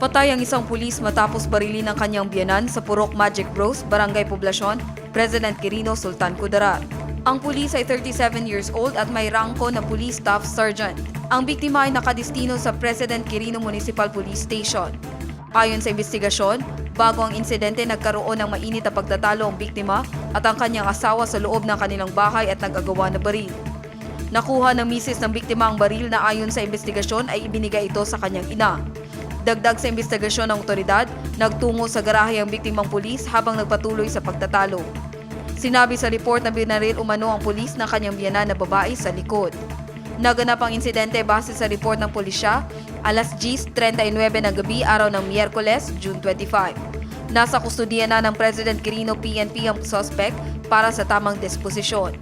Patay ang isang pulis matapos barilin ng kanyang biyanan sa Purok Magic Bros, Barangay Poblasyon, President Quirino Sultan Kudarat. Ang pulis ay 37 years old at may rangko na police staff sergeant. Ang biktima ay nakadistino sa President Quirino Municipal Police Station. Ayon sa investigasyon, bago ang insidente nagkaroon ng mainit na pagtatalo ang biktima at ang kanyang asawa sa loob ng kanilang bahay at nagagawa na baril. Nakuha ng misis ng biktima ang baril na ayon sa investigasyon ay ibinigay ito sa kanyang ina. Dagdag sa investigasyon ng otoridad, nagtungo sa garahe ang biktimang pulis habang nagpatuloy sa pagtatalo. Sinabi sa report na binaril umano ang pulis ng kanyang biyanan na babae sa likod. Naganap ang insidente base sa report ng pulisya alas 10.39 ng gabi araw ng Miyerkules, June 25. Nasa kustudiya na ng President Quirino PNP ang suspect para sa tamang disposisyon.